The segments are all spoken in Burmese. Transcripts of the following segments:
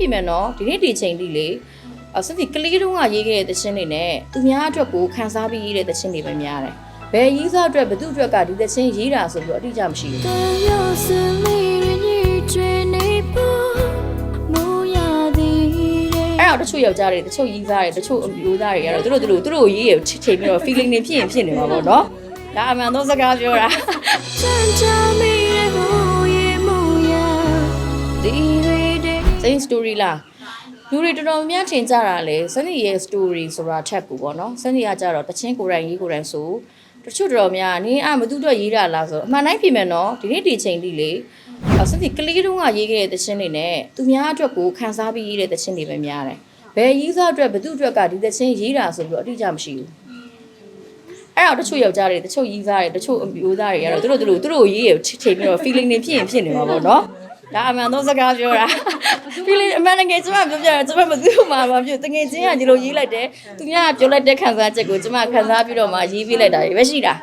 ပြင်မယ်နော်ဒီနေ့ဒီချိန်ထိလေအစစီကလေးတုန်းကရေးခဲ့တဲ့သချင်းတွေနဲ့သူများအတွက်ကိုခန်းစားပြီးရေးတဲ့သချင်းတွေပဲများတယ်ဘယ်ရေးစားအတွက်ဘသူအတွက်ကဒီသချင်းရေးတာဆိုပြီးအတိအကျမရှိဘူးောက်တချို့ယောက်ျားတွေတချို့ရီးစားတွေတချို့အမျိုးသားတွေကတော့တို့တို့တို့တို့ရေးရချိန်ပြီးတော့ feeling တွေဖြစ်ရင်ဖြစ်နေမှာပေါ့နော်ဒါအမှန်တော့စကားပြောတာ 对。စိန် story လားလူတွေတော်တော်များများထင်ကြတာလေစနေရဲ့ story ဆိုတာထက်ကူပေါ့နော်စနေကကြတော့တချင်းကိုယ်တိုင်ရေးကိုယ်တိုင်ဆိုတချို့တော်တော်များနင်းအမသူတို့ရေးတာလားဆိုအမှန်တိုင်းပြင်မယ်နော်ဒီနေ့ဒီချိန်ထိလေအစနေကလေးတုန်းကရေးခဲ့တဲ့တချင်းတွေနဲ့သူများအတွက်ကိုခန်းစားပြီးရေးတဲ့တချင်းတွေပဲများတယ်ဘယ်ရေးစားအတွက်ဘသူအတွက်ကဒီတချင်းရေးတာဆိုပြီးတော့အတိအကျမရှိဘူးအဲ့တော့တချို့ယောက်ျားတွေတချို့ရေးစားတွေတချို့အမျိုးသားတွေကတော့သူတို့သူတို့သူတို့ကိုရေးရချစ်ချိန်ပြီးတော့ feeling တွေဖြစ်ရင်ဖြစ်နေမှာပေါ့နော်ဒါအမှန်တော့စကားပြောတာ feeling အမှန်တကယ်ကျမပြောပြတယ်ကျမမသိဘူးမှာမဖြစ်တကယ်ချင်းကဒီလိုရေးလိုက်တယ်သူများကပြောလိုက်တဲ့ခံစားချက်ကိုကျမခံစားပြီးတော့မှရေးပြလိုက်တာတွေပဲရှိတာ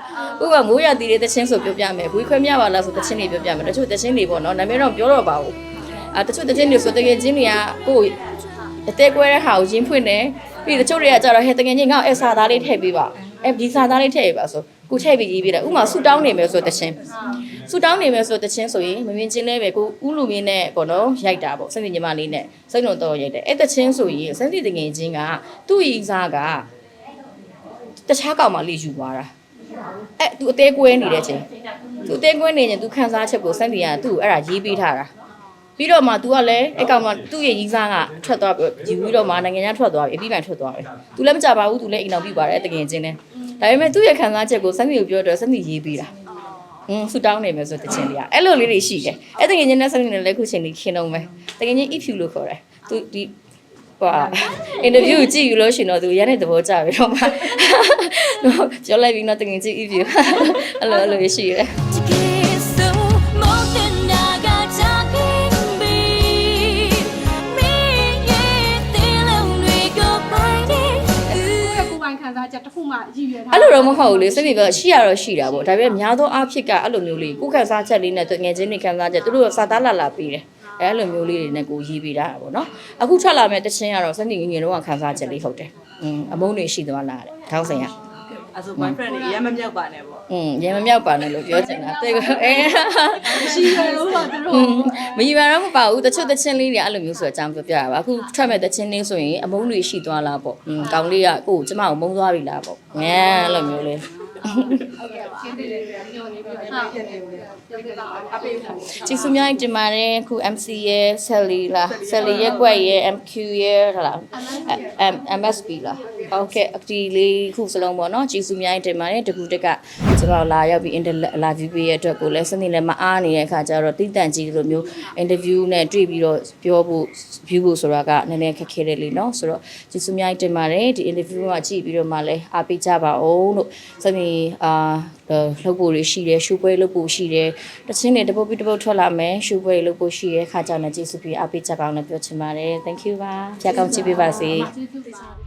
ဥပမာမိုးရတီတဲ့တချင်းဆိုပြောပြမယ်ဘွေးခွဲမြပါလားဆိုတချင်းတွေပြောပြမယ်တချို့တချင်းတွေပေါ့နော်နာမည်တော့ပြောတော့ပါဘူးအာတချို့တချင်းတွေဆိုတကယ်ချင်းတွေကကိုယ်အသေးကွဲတဲ့ဟာကိုရင်းဖွင့်တယ်ပြီးတချို့တွေကကြတော့ဟဲ့တကယ်ချင်းငါ့အဲ့စာသားလေးထည့်ပေးပါအဲဒီစာသားလေးထည့်ပေးပါဆိုကိုထည့်ပြီးရေးပြတယ်ဥပမာဆူတောင်းနေမယ်ဆိုတချင်း ဆူတောင်းနေမယ်ဆိုတချင်းဆိုရင်မမြင်ချင်းလဲပဲကိုဥလူမင်းနဲ့ပေါ့နော်ရိုက်တာပေါ့စင်ညီမလေးနဲ့စိတ်လုံးတော့ရိုက်တယ်အဲ့တချင်းဆိုရင်စင်စီတငယ်ချင်းကသူ့ရီစားကတခြားကောင်မှလေးယူသွားတာအဲ့သူအသေးကွဲနေတဲ့ချင်းသူအသေးကွဲနေရင်သူခန်းစားချက်ကိုစင်စီကသူ့ကိုအဲ့ဒါရေးပေးထားတာ ပြီးတော့မှ तू ကလည်းအဲ့ကောင်မှသူ့ရဲ့ရီးစားကထွက်သွားပြီးယူပြီးတော့မှနိုင်ငံခြားထွက်သွားပြီအပြီးမှထွက်သွားပြီ။ तू လည်းမကြပါဘူး तू လည်းအိမ်အောင်ပြီးပါတယ်တကယ်ချင်းနဲ့။ဒါပေမဲ့သူ့ရဲ့ခံစားချက်ကိုစမ်းစီကိုပြောတော့စမ်းစီရေးပေးတာ။ อืมဆူတောင်းနေမယ်ဆိုတဲ့ချင်းတွေကအဲ့လိုလေးတွေရှိတယ်အဲ့တကယ်ညနေဆုံးနေလဲခုချိန်လေးခင်းတော့မယ်တကယ်ကြီး if you လို့ခေါ်တယ်သူဒီဟိုအင်တာဗျူးကြည့်ယူလို့ရှင်တော့သူရတဲ့သဘောကျပြီတော့မှပြောလိုက်ပြီးတော့တကယ်ကြီး if you အဲ့လိုအဲ့လိုရှိတယ် ခံစားချက်တစ်ခုမှရည်ရွယ်ထား အဲ့လိုတော့မဟုတ်ဘူးလေစိတ်တွေပဲရှိရတော့ရှိတာပေါ့ဒါပေမဲ့များသောအားဖြင့်ကအဲ့လိုမျိုးလေးကိုယ်ခန်းစားချက်လေးနဲ့တငယ်ချင်းတွေခန်းစားချက်သူတို့ကစာသားလာလာပြီးတယ်အဲ့လိုမျိုးလေးတွေနဲ့ကိုရေးပေးတာပေါ့နော်အခုထွက်လာမဲ့တခြင်းကတော့စနေငယ်ငယ်တော့ခန်းစားချက်လေးဟုတ်တယ်อืมအမုန်းတွေရှိသွားလာတယ်ထောင်းစင်ရ အဲဆို boyfriend တွေရမမြောက်ပါနဲ့ပေါ့ อืมရေမမြောက်ပါနဲ့လို့ပြောချင်တာတဲ့အဲ ရှိရလို့တော့သူတို့ မယူပါတော့မပါဘူးတချို့တခြင်းလေးတွေအဲ့လိုမျိုးဆိုအကြောင်းပြောပြရပါအခုထွက်မဲ့တခြင်းလေးဆိုရင်အမုန်းတွေရှိသွားလားပေါ့อืมကောင်းလေးကကိုယ်ကျမကိုမုန်းသွားပြီလားပေါ့ငဲအဲ့လိုမျိုးလေး ဟုတ်ကဲ့ရှင်းတယ်လေညိုနေပြီးတော့ပြနေဦးလေပြောပြပါအောင်အပေးဖို့ကျေးဇူးများတင်ပါတယ်အခု MC ရဲ့ Sally လား Sally ရဲ့ကွက်ရဲ့ MQ ရဲ့ဟလာ M MSB လားဟုတ်ကဲ့အတီလေးခုစလုံးပေါ့နော်ကျေးဇူးများတင်ပါတယ်တကူတက်ကကျွန်တော်လာရောက်ပြီး interview ပေးရတဲ့အတွက်ကိုလည်းစနေလည်းမအားနေတဲ့အခါကျတော့တိတန့်ကြီးလိုမျိုး interview နဲ့တွေ့ပြီးတော့ပြောဖို့ view ဖို့ဆိုတာကနည်းနည်းခက်ခဲတယ်လေနော်ဆိုတော့ကျေးဇူးများတင်ပါတယ်ဒီ interview ကကြည့်ပြီးတော့မှလည်းအားပေးကြပါအောင်လို့စနေအာလှုပ်ဖို့ရရှိတယ်ရှူပွဲလှုပ်ဖို့ရှိတယ်တချင်းတွေတပုတ်ပြီးတပုတ်ထွက်လာမယ်ရှူပွဲလှုပ်ဖို့ရှိရဲ့အခါကျတော့ကျေးဇူးပြီးအားပေးကြပါအောင်လို့ပြောချင်ပါတယ် thank you ပါဖျက်ကောင်းကြည့်ပေးပါစေကျေးဇူးပါ